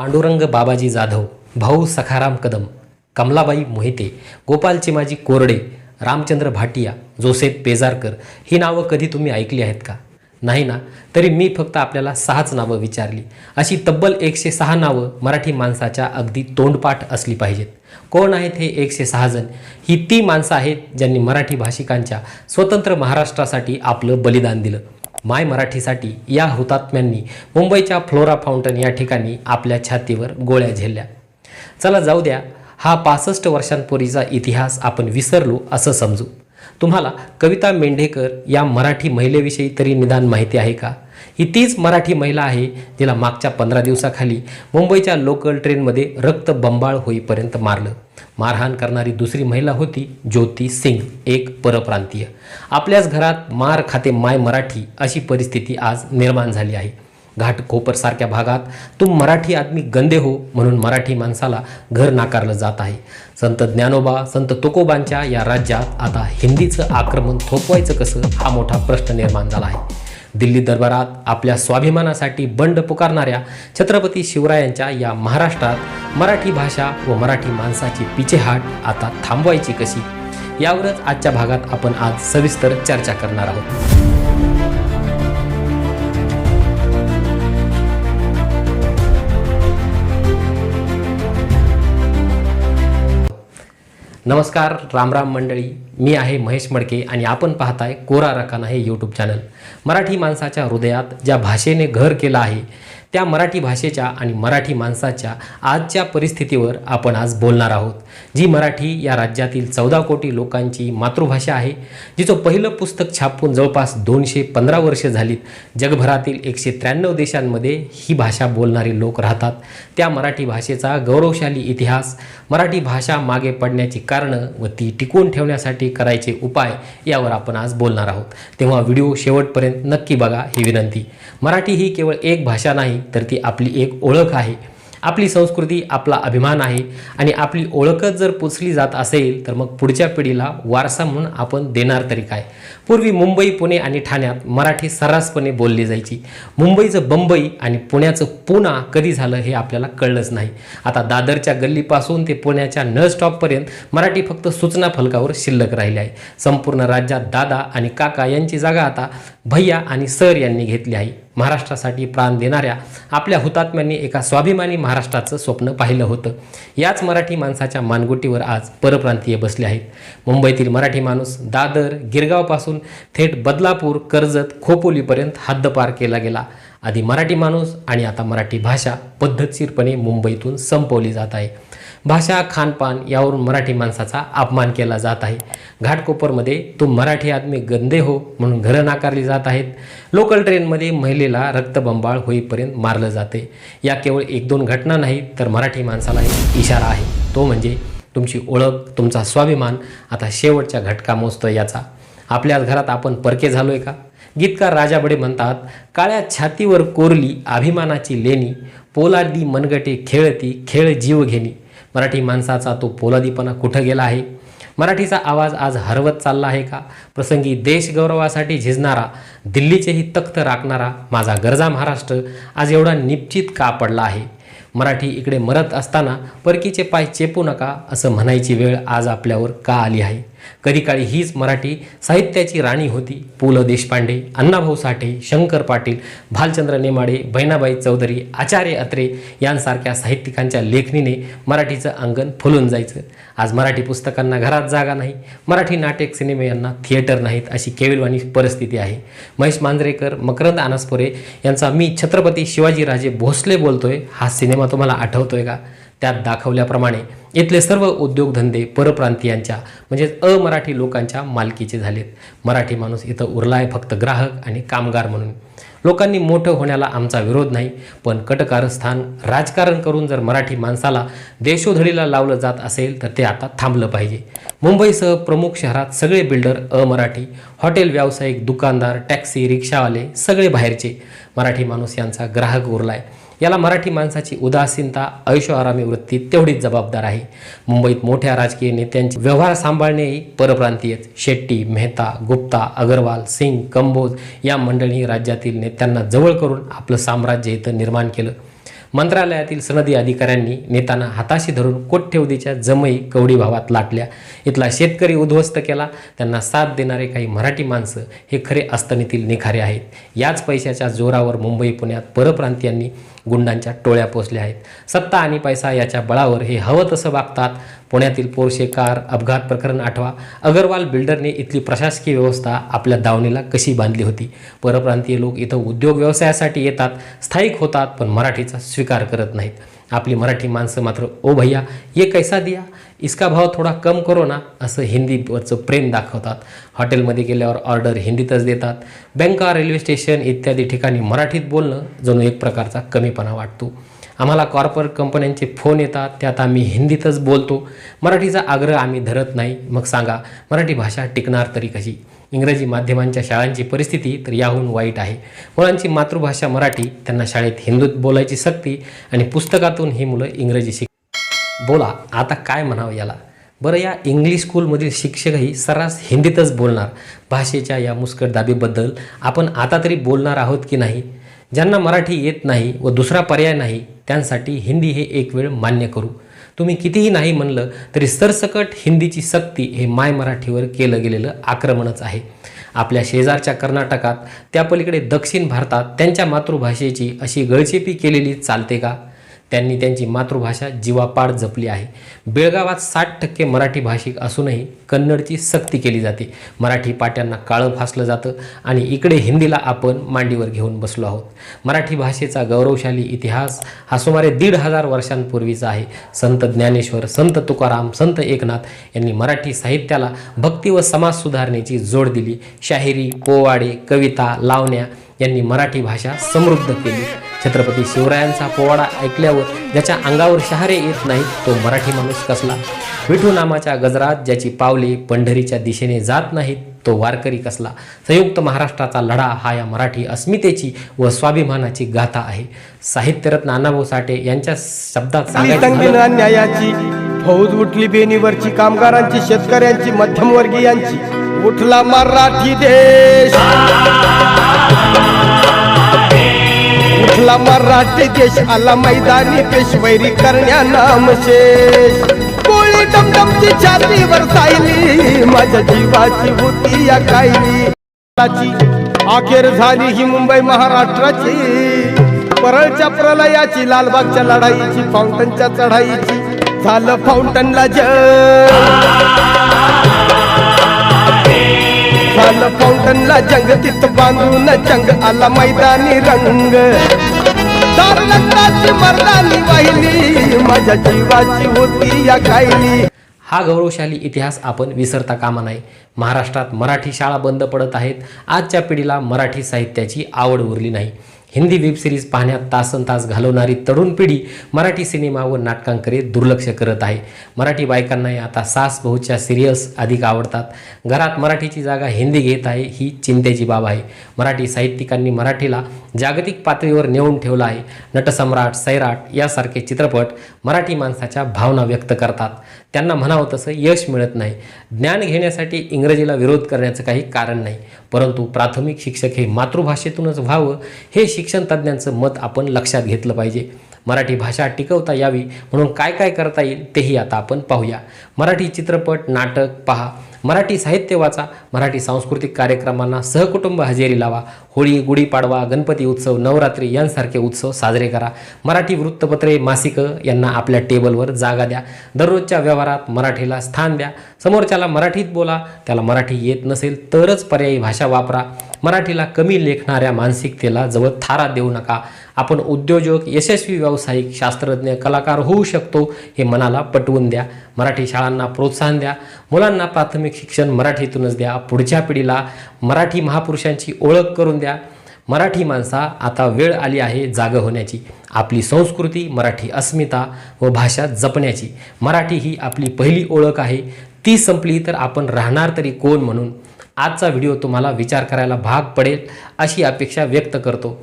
पांडुरंग बाबाजी जाधव भाऊ सखाराम कदम कमलाबाई मोहिते गोपाल चिमाजी कोरडे रामचंद्र भाटिया जोसेफ पेजारकर ही नावं कधी तुम्ही ऐकली आहेत का? नाही ना? तरी मी फक्त आपल्याला सहाच नावं विचारली. अशी तब्बल एकशे सहा नावं मराठी माणसाच्या अगदी तोंडपाठ असली पाहिजेत. कोण आहेत हे एकशे सहा जण? ही ती माणसं आहेत ज्यांनी मराठी भाषिकांच्या स्वतंत्र महाराष्ट्रासाठी आपलं बलिदान दिलं. माय मराठीसाठी या हुतात्म्यांनी मुंबईच्या फ्लोरा फाउंटन या ठिकाणी आपल्या छातीवर गोळ्या झेलल्या. चला जाऊ द्या हा पासष्ट वर्षांपूर्वीचा इतिहास आपण विसरलो असं समजू. तुम्हाला कविता मेंढेकर या मराठी महिलेविषयी तरी निदान माहिती आहे का? ही तीच मराठी महिला आहे जिला मागच्या पंधरा दिवसाखाली मुंबईच्या लोकल ट्रेनमध्ये रक्त बंबाळ होईपर्यंत मारलं. मारहाण करणारी दुसरी महिला होती ज्योती सिंग एक परप्रांतीय. आपल्याच घरात मार खाते माय मराठी अशी परिस्थिती आज निर्माण झाली आहे. घाटकोपरसारख्या भागात तुम मराठी आदमी गंदे हो म्हणून मराठी माणसाला घर नाकारलं जात आहे. संत ज्ञानोबा संत तुकोबांच्या या राज्यात आता हिंदीचं आक्रमण थोपवायचं कसं हा मोठा प्रश्न निर्माण झाला आहे. दिल्ली दरबारात आपल्या स्वाभिमानासाठी बंड पुकारणाऱ्या छत्रपती शिवरायांच्या या महाराष्ट्रात मराठी भाषा व मराठी माणसाची पिछेहाट आता थांबवायची कशी? यावरच आजच्या भागात आपण आज सविस्तर चर्चा करणार आहोत. नमस्कार रामराम मंडळी. मी आहे महेश मडके आणि आपण पाहताय कोरा रकाना हे यूट्यूब चॅनल मराठी माणसाच्या हृदयात ज्या भाषेने घर केलं आहे त्या मराठी भाषेच्या आणि मराठी माणसाच्या आजच्या परिस्थितीवर आपण आज बोलणार आहोत. जी मराठी या राज्यातील चौदा कोटी लोकांची मातृभाषा आहे जिचं पहिलं पुस्तक छापून जवळपास दोनशे पंधरा वर्ष झालीत. जगभरातील एकशे त्र्याण्णव देशांमध्ये ही भाषा बोलणारे लोक राहतात. त्या मराठी भाषेचा गौरवशाली इतिहास मराठी भाषा मागे पडण्याची कारणं व ती टिकवून ठेवण्यासाठी करायचे उपाय यावर आपण आज बोलणार आहोत. तेव्हा व्हिडिओ शेवटपर्यंत नक्की बघा ही विनंती. मराठी ही केवळ एक भाषा नाही तर ती आपली एक ओळख आहे. आपली संस्कृती आपला अभिमान आहे आणि आपली ओळखच जर पुचली जात असेल तर मग पुढच्या पिढीला वारसा म्हणून आपण देणार तरी काय? पूर्वी मुंबई पुणे आणि ठाण्यात मराठी सर्रासपणे बोलली जायची. मुंबईचं बंबई आणि पुण्याचं पुणा कधी झालं हे आपल्याला कळलंच नाही. आता दादरच्या गल्लीपासून ते पुण्याच्या नळ स्टॉपपर्यंत मराठी फक्त सूचना फलकावर शिल्लक राहिली आहे. संपूर्ण राज्यात दादा आणि काका यांची जागा आता भैया आणि सर यांनी घेतली आहे. महाराष्ट्रासाठी प्राण देणाऱ्या आपल्या हुतात्म्यांनी एका स्वाभिमानी महाराष्ट्राचं स्वप्न पाहिलं होतं. याच मराठी माणसाच्या मानगुटीवर आज परप्रांतीय बसले आहेत. मुंबईतील मराठी माणूस दादर गिरगावपासून थेट बदलापूर कर्जत खोपोलीपर्यंत हद्दपार केला गेला. आधी मराठी माणूस आणि आता मराठी भाषा पद्धतशीरपणे मुंबईतून संपवली जात आहे. भाषा खानपान यावरून मराठी माणसाचा अपमान केला जात आहे. घाटकोपरमध्ये तो मराठी आदमी गंदे हो म्हणून घरं नाकारली जात आहेत. लोकल ट्रेनमध्ये महिलेला रक्तबंबाळ होईपर्यंत मारलं जाते. या केवळ एक दोन घटना नाही तर मराठी माणसाला एक इशारा आहे. तो म्हणजे तुमची ओळख तुमचा स्वाभिमान आता शेवटच्या घटका मोजतो याचा. आपल्याच घरात आपण परके झालोय का? गीतकार राजाबडे म्हणतात काळ्या छातीवर कोरली अभिमानाची लेणी पोलादी मनगटे खेळती खेळ जीव घेणी. मराठी माणसाचा तो पोलादीपणा कुठं गेला आहे? मराठीचा आवाज आज हरवत चालला आहे का? प्रसंगी देशगौरवासाठी झिजणारा दिल्लीचेही तख्त राखणारा माझा गरजा महाराष्ट्र आज एवढा निश्चित का पडला आहे? मराठी इकडे मरत असताना परकीचे पाय चेपू नका असं म्हणायची वेळ आज आपल्यावर का आली आहे? कधी काळी हीच मराठी साहित्याची राणी होती. पु ल देशपांडे अण्णाभाऊ साठे शंकर पाटील भालचंद्र नेमाडे बहिणाबाई चौधरी आचार्य अत्रे यांसारख्या साहित्यिकांच्या लेखणीने मराठीचं अंगण फुलून जायचं. आज मराठी पुस्तकांना घरात जागा नाही. मराठी नाटक सिनेमे यांना थिएटर नाहीत अशी केविलवाणी परिस्थिती आहे. महेश मांजरेकर मकरंद अनासपुरे यांचा मी छत्रपती शिवाजीराजे भोसले बोलतोय. हा सिनेमा तुम्हाला आठवतोय का? त्यात दाखवल्याप्रमाणे इथले सर्व उद्योगधंदे परप्रांतीयांच्या म्हणजेच अमराठी लोकांच्या मालकीचे झालेत. मराठी माणूस इथं उरला आहे फक्त ग्राहक आणि कामगार म्हणून. लोकांनी मोठं होण्याला आमचा विरोध नाही पण कटकारस्थान राजकारण करून जर मराठी माणसाला देशोधडीला लावलं जात असेल तर ते आता थांबलं पाहिजे. मुंबईसह प्रमुख शहरात सगळे बिल्डर अमराठी हॉटेल व्यावसायिक दुकानदार टॅक्सी रिक्षावाले सगळे बाहेरचे. मराठी माणूस यांचा ग्राहक उरलाय. याला मराठी माणसाची उदासीनता ऐशोआरामी वृत्ती तेवढीच जबाबदार आहे. मुंबईत मोठ्या राजकीय नेत्यांचे व्यवहार सांभाळणेही परप्रांतीयच. शेट्टी मेहता गुप्ता अगरवाल सिंग कंबोज या मंडळी राज्यातील नेत्यांना जवळ करून आपलं साम्राज्य इथं निर्माण केलं. मंत्रालयातील सनदी अधिकाऱ्यांनी नेताना हाताशी धरून कोट्यवधीच्या जमई कवडी भावात लाटल्या. इथला शेतकरी उद्ध्वस्त केला. त्यांना साथ देणारे काही मराठी माणसं हे खरे अस्तनीतील निखारे आहेत. याच पैशाच्या जोरावर मुंबई पुण्यात परप्रांतीयांनी गुंडांच्या टोळ्या पोचल्या आहेत. सत्ता आणि पैसा याच्या बळावर हे हवं तसं वागतात. पुण्यातील पोरशे कार अपघात प्रकरण आठवा. अगरवाल बिल्डरने इथली प्रशासकीय व्यवस्था आपल्या दावणीला कशी बांधली होती? परप्रांतीय लोक इथं उद्योग व्यवसायासाठी येतात स्थायिक होतात पण मराठीचा स्वीकार करत नाहीत. आपली मराठी माणसं मात्र ओ भैया ये कैसा दिया? इसका भाव थोडा कम करो ना असं हिंदीवरचं प्रेम दाखवतात. हॉटेलमध्ये गेल्यावर ऑर्डर हिंदीतच देतात. बँका रेल्वे स्टेशन इत्यादी ठिकाणी मराठीत बोलणं जणू एक प्रकारचा कमीपणा वाटतो. आम्हाला कॉर्पोरेट कंपन्यांचे फोन येतात त्यात आम्ही हिंदीतच बोलतो. मराठीचा आग्रह आम्ही धरत नाही. मग सांगा मराठी भाषा टिकणार तरी कशी? इंग्रजी माध्यमांच्या शाळांची परिस्थिती तर याहून वाईट आहे. मुलांची मातृभाषा मराठी त्यांना शाळेत हिंदूत बोलायची सक्ती आणि पुस्तकातून ही मुलं इंग्रजी शिक बोला आता काय म्हणावं याला? बरं या इंग्लिश स्कूलमधील शिक्षकही सर्रास हिंदीतच बोलणार. भाषेच्या या मुस्कट दाबीबद्दल आपण आता तरी बोलणार आहोत की नाही? ज्यांना मराठी येत नाही व दुसरा पर्याय नाही त्यांसाठी हिंदी हे एक वेळ मान्य करू. तुम्ही कितीही नाही म्हणलं तरी सरसकट हिंदीची सक्ती हे माय मराठीवर केलं गेलेलं आक्रमणच आहे. आपल्या शेजारच्या कर्नाटकात त्या पलीकडे दक्षिण भारतात त्यांच्या मातृभाषेची अशी गळचेपी केलेली चालते का? त्यांनी त्यांची मातृभाषा जीवापाड जपली आहे. बेळगावात साठ टक्के मराठी भाषिक असूनही कन्नडची सक्ती केली जाते. मराठी पाट्यांना काळं फासलं जातं आणि इकडे हिंदीला आपण मांडीवर घेऊन बसलो आहोत. मराठी भाषेचा गौरवशाली इतिहास हा सुमारे दीड हजार वर्षांपूर्वीचा आहे. संत ज्ञानेश्वर संत तुकाराम संत एकनाथ यांनी मराठी साहित्याला भक्ती व समाज सुधारणेची जोड दिली. शाहिरी पोवाडे कविता लावण्या यांनी मराठी भाषा समृद्ध केली. छत्रपती शिवरायांचा पोवाडा ऐकल्यावर ज्याच्या अंगावर शहारे येत नाहीत तो मराठी माणूस कसला? विठू नामाच्या गजरात ज्याची पावले पंढरीच्या दिशेने जात नाहीत तो वारकरी कसला? संयुक्त महाराष्ट्राचा लढा हा या मराठी अस्मितेची व स्वाभिमानाची गाथा आहे. साहित्यरत्न अण्णाभाऊ साठे यांच्या शब्दात सांगायचं न्यायाची फौज उठली बेनीवरची कामगारांची शेतकऱ्यांची मध्यमवर्गीयांची. उठला मराठी देश. उठला मराठी देश आला मैदानी पेशवैरी करण्या नामशेष कोळी डमडमची छातीवर सायली माझ्या जीवाची होती या कायली. अखेर झाली ही मुंबई महाराष्ट्राची. परळच्या प्रलयाची लालबागच्या लढाईची फाउंटनच्या चढाईची. झालं फाउंटनला जंग. झालं फाउंटनला जंग तिथं बांधून जंग आला मैदानी रंग. दार रक्ताची मर्दानी वाहिली माझ्या जीवाची होती या कायली हा गौरवशाली इतिहास आपण विसरता कामा नाही. महाराष्ट्रात मराठी शाळा बंद पडत आहेत. आजच्या पिढीला मराठी साहित्याची आवड उरली नाही. हिंदी वेब सिरीज पाहण्यात तासन तास घालवणारी तरुण पिढी मराठी सिनेमा व नाटकांकडे दुर्लक्ष करत आहे. मराठी बायकांनाही आता सास बहुच्या सिरियल्स अधिक आवडतात. घरात मराठीची जागा हिंदी घेत आहे ही चिंतेची बाब आहे. मराठी साहित्यिकांनी मराठीला जागतिक पातळीवर नेऊन ठेवलं आहे. नटसम्राट सैराट यासारखे चित्रपट मराठी माणसाच्या भावना व्यक्त करतात. त्यांना म्हणावं तसं यश मिळत नाही. ज्ञान घेण्यासाठी इंग्रजीला विरोध करण्याचं काही कारण नाही. परंतु प्राथमिक शिक्षक हे मातृभाषेतूनच व्हावं हे शिक्षण तज्ज्ञांचं मत आपण लक्षात घेतलं पाहिजे. मराठी भाषा टिकवता यावी म्हणून काय काय करता येईल तेही आता आपण पाहूया. मराठी चित्रपट नाटक पहा. मराठी साहित्य वाचा मराठी सांस्कृतिक कार्यक्रमांना सहकुटुंब हजेरी लावा होळी गुढीपाडवा गणपती उत्सव नवरात्री यांसारखे उत्सव साजरे करा. मराठी वृत्तपत्रे मासिकं यांना आपल्या टेबलवर जागा द्या. दररोजच्या व्यवहारात मराठीला स्थान द्या. समोरच्याला मराठीत बोला त्याला मराठी येत नसेल तरच पर्यायी भाषा वापरा. मराठीला कमी लेखणाऱ्या मानसिकतेला जवळ थारा देऊ नका. आपण उद्योजक यशस्वी व्यावसायिक शास्त्रज्ञ कलाकार होऊ शकतो हे मनाला पटवून द्या. मराठी शाळांना प्रोत्साहन द्या. मुलांना प्राथमिक शिक्षण मराठीतूनच द्या. पुढच्या पिढीला मराठी महापुरुषांची ओळख करून द्या. मराठी माणसा आता वेळ आली आहे जाग होण्याची. आपली संस्कृती मराठी अस्मिता व भाषा जपण्याची. मराठी ही आपली पहिली ओळख आहे. ती संपली तर आपण राहणार तरी कोण म्हणून? आजचा व्हिडिओ तुम्हाला विचार करायला भाग पडेल अशी अपेक्षा व्यक्त करतो.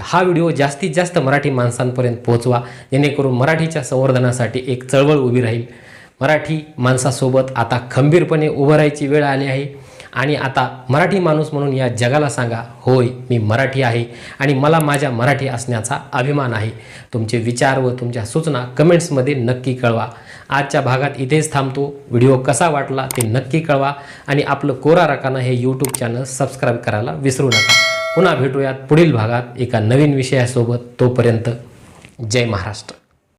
हा व्हिडिओ जास्तीत जास्त मराठी माणसांपर्यंत पोहोचवा जेणेकरून मराठीच्या संवर्धनासाठी एक चळवळ उभी राहील. मराठी माणसासोबत आता खंबीरपणे उभं राहायची वेळ आली आहे. आणि आता मराठी माणूस म्हणून या जगाला सांगा होय मी मराठी आहे आणि मला माझ्या मराठी असण्याचा अभिमान आहे. तुमचे विचार व तुमच्या सूचना कमेंट्समध्ये नक्की कळवा. आजच्या भागात इथेच थांबतो. व्हिडिओ कसा वाटला ते नक्की कळवा आणि आपलं कोरा रकाना हे यूट्यूब चॅनल सबस्क्राईब करायला विसरू नका. पुन्हा भेटूयात पुढील भागात एका नवीन विषयासोबत. तोपर्यंत जय महाराष्ट्र.